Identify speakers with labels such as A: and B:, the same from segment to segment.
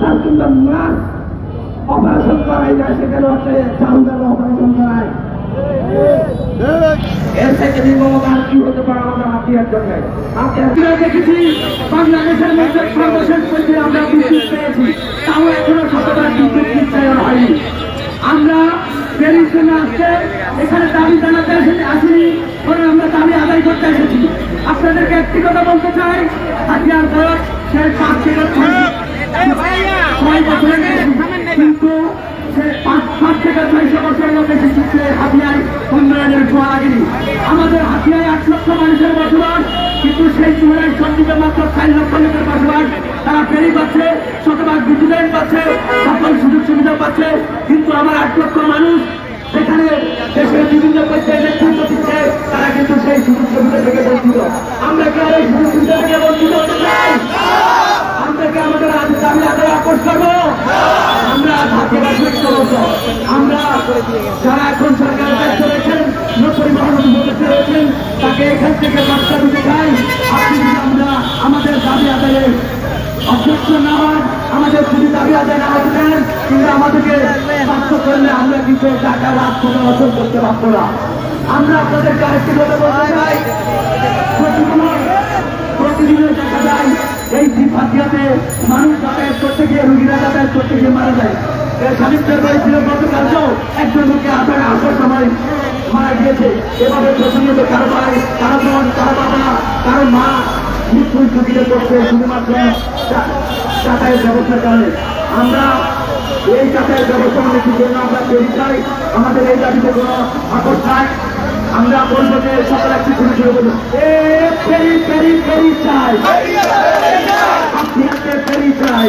A: Doctor কিংবা nurse operation করাই যায় সেখানে হচ্ছে চাউন্ডার অপারেশন করায় এর থেকে আর কি বাংলাদেশের মধ্যে আমরা পেয়েছি তাও হয়নি আমরা আসছে এখানে দাবি জানাতে এসেছি আসিনি পরে আমরা দাবি আদায় করতে এসেছি আপনাদেরকে একটি কথা বলতে চাই, হাতিয়ার বয়স সে পাঁচ ছয় বছরের পাঁচ থেকে ছয়শো বছরের মধ্যে শিশুকে হাতিয়ায় উন্নয়নের ছোঁয়া আমাদের হাতিয়ায় আট লক্ষ মানুষের বসবাস কিন্তু সেই তুলনায় সন্দ্বীপে মাত্র চার লক্ষ লোকের বসবাস তারা ফেরি পাচ্ছে শতভাগ বিদ্যুতায়ন পাচ্ছে সকল সুযোগ সুবিধা পাচ্ছে কিন্তু আমার আট লক্ষ মানুষ সেখানে দেশের বিভিন্ন পর্যায়ে নেতৃত্ব দিচ্ছে তারা কিন্তু সেই সুযোগ সুবিধা থেকে বঞ্চিত আমরা কি আর এই সুযোগ সুবিধা থেকে বঞ্চিত হতে চাই আমরা কি আমাদের আজ দাবি আদায় আপোষ করব আমরা ঢাকে আমরা যারা এখন সরকার দায়িত্ব রয়েছেন নপরিবহন উপদেষ্টা রয়েছেন, তাকে এখান থেকে বার্তা দিতে চাই। আপনি আমরা আমাদের দাবি আদায়ে অধ্যক্ষ না হন, আমাদের যদি দাবি আদায় না হতে দেন কিন্তু আমাদেরকে বাধ্য করলে আমরা কিন্তু টাকা লাভ করে অর্জন করতে পারব না। আমরা আপনাদেরকে আরেকটি কথা বলতে চাই। প্রতিদিন দেখা যায়, এই জিফাতিয়াতে মানুষ যাতায়াত করতে গিয়ে রুগীরা যাতায়াত করতে গিয়ে মারা যায়। স্বামীত্বের বাড়ি ছিল গতকালকেও একজন লোকে আসার আসার সময় মারা গিয়েছে। এভাবে প্রতিনিয়ত কারও ভাই কারও বোন কারও বাবা কারও মা মৃত্যুর ঝুঁকিতে করছে শুধুমাত্র যাতায়াত ব্যবস্থার কারণে। আমরা এই যাতায়াত ব্যবস্থা নীতির জন্য আমরা তৈরি চাই। আমাদের এই দাবিতে কোনো নাই। আমরা বলব যে সকল একটি শুরু শুরু করব এ ফেরি ফেরি ফেরি চাই। ফেরি চাই।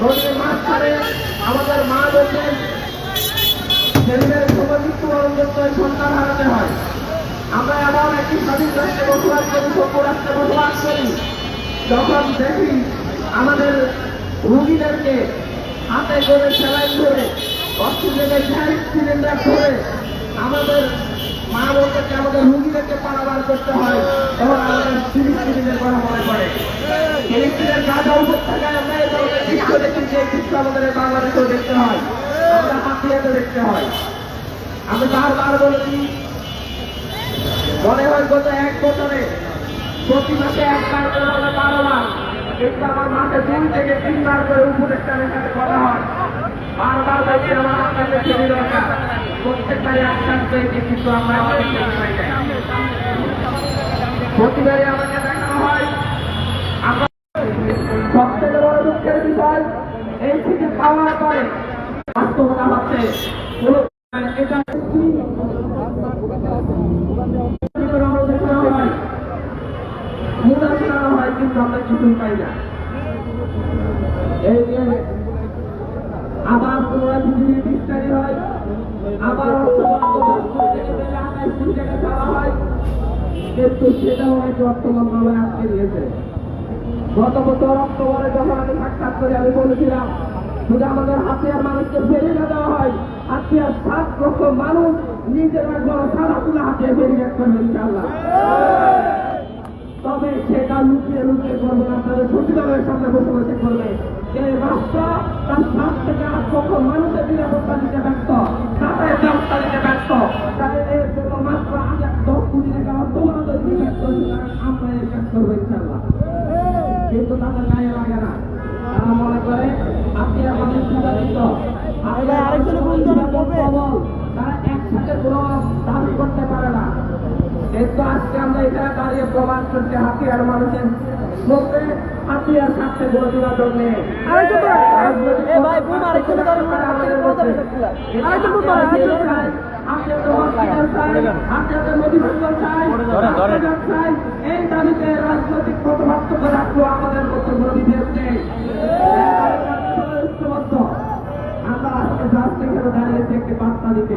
A: নদীর ছাড়ে আমাদের মা বোনদের ছেলেমেয়ের সময় মৃত্যুবরণ হয়, সন্তান হারাতে হয়। আমরা এমন একটি স্বাধীন রাষ্ট্রে বসবাস করি সভ্য রাষ্ট্রে বসবাস করি যখন দেখি আমাদের রুগীদেরকে হাতে করে সেলাই ধরে অক্সিজেনের গ্যাস সিলিন্ডার ধরে আমাদের মা বোনদেরকে আমাদের রুগীদেরকে পারাবার করতে হয় তখন আমাদের ফিলিস্তিনের কথা মনে এক বছরে, প্রতি মাসে একবার করে বারো বার কিন্তু আমার মাসে দুই থেকে তিনবার করে উপদেষ্টাদের সাথে কথা হয়। বারবার বলছি, আমার আপনাদের ছবি দরকার। প্রত্যেকবারে আশ্বাস পেয়েছি কিন্তু আমরা আমাদের ছবি পাই প্রতিবারে আমাকে দেখানো হয়। আমরা সবথেকে বড় দুঃখের বিষয়, এই থেকে পাওয়ার পরে বাস্তবতা হচ্ছে এটা ভিতরে আমরা হয় হয় কিন্তু আমরা কিছুই পাই না। এই যে আবার পুনরায় আবার হয়? কিন্তু সেটাও হয়তো অর্থ মন্ত্রণালয় আটকে দিয়েছে। গত বছর অক্টোবরে যখন আমি সাক্ষাৎ করে, আমি বলেছিলাম যদি আমাদের হাতিয়ার মানুষকে ফেরি না দেওয়া হয়, হাতিয়ার সাত লক্ষ মানুষ নিজের সাদা তুলে হাতিয়ে ফেরি করবে ইনশাল্লাহ তবে সেটা লুকিয়ে লুকিয়ে করব না তাদের সচিবালয়ের সামনে বসে করবে। এই রাষ্ট্র তার সাত থেকে আট লক্ষ মানুষের নিরাপত্তা দিতে ব্যস্ত যাতায়াত ব্যবস্থা দিতে ব্যস্ত তাদের এর জন্য মাত্র হাজার দশ কোটি টাকা আমাদের ব্যস্ত আমরা এই কাজ করব ইনশাল্লাহ কিন্তু তাদের গায়ে লাগে না। তারা মনে করে আপনি আমাদের সুদারিত আরেকজন তারা একসাথে কোনো দাবি করতে পারে না। কিন্তু আজকে আমরা এখানে দাঁড়িয়ে প্রমাণ করছি হাতিয়ার মানুষের এই দাবিতে রাজনৈতিক প্রথমাত্মকে রাখব আমাদের মতো বিরোধীদেরকে আমরা রাস্তাঘাটে দাঁড়িয়ে দেখতে পাত্তা দিতে।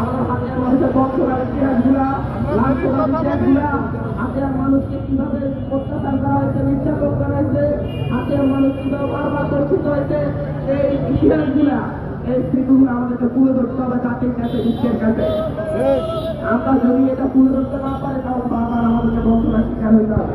A: আমাদের হাতিয়ার মানুষের বংশগত ইতিহাসগুলা লাঞ্ছনার ইতিহাসগুলা হাতিয়ার মানুষকে কীভাবে অত্যাচার করা হয়েছে নির্যাতন করা হয়েছে? হাতিয়ার মানুষ কীভাবে বারবার দর্শিত হয়েছে? এই ইতিহাসগুলা এই স্মৃতিগুলো আমাদেরকে তুলে ধরতে হবে জাতির কাছে বিশ্বের কাছে। আমরা যদি এটা তুলে ধরতে না পারি তাহলে বারবার আমাদেরকে বঞ্চনার শিকার হইতে হবে?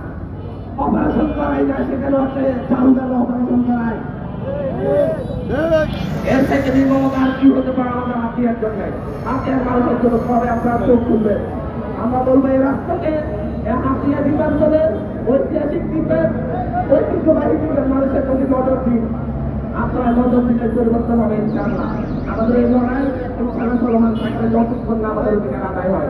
A: অপারেশন করাই না সেখানে হচ্ছে চারুদার অপারেশন করায় আপনারা চোখ এই রাস্তাকে হাতিয়া আপনারা নজর দিলে পরিবর্তন হবে আমাদের এই লড়াই ইনশাআল্লাহ চলমান থাকবে যতক্ষণ আমাদের হয়।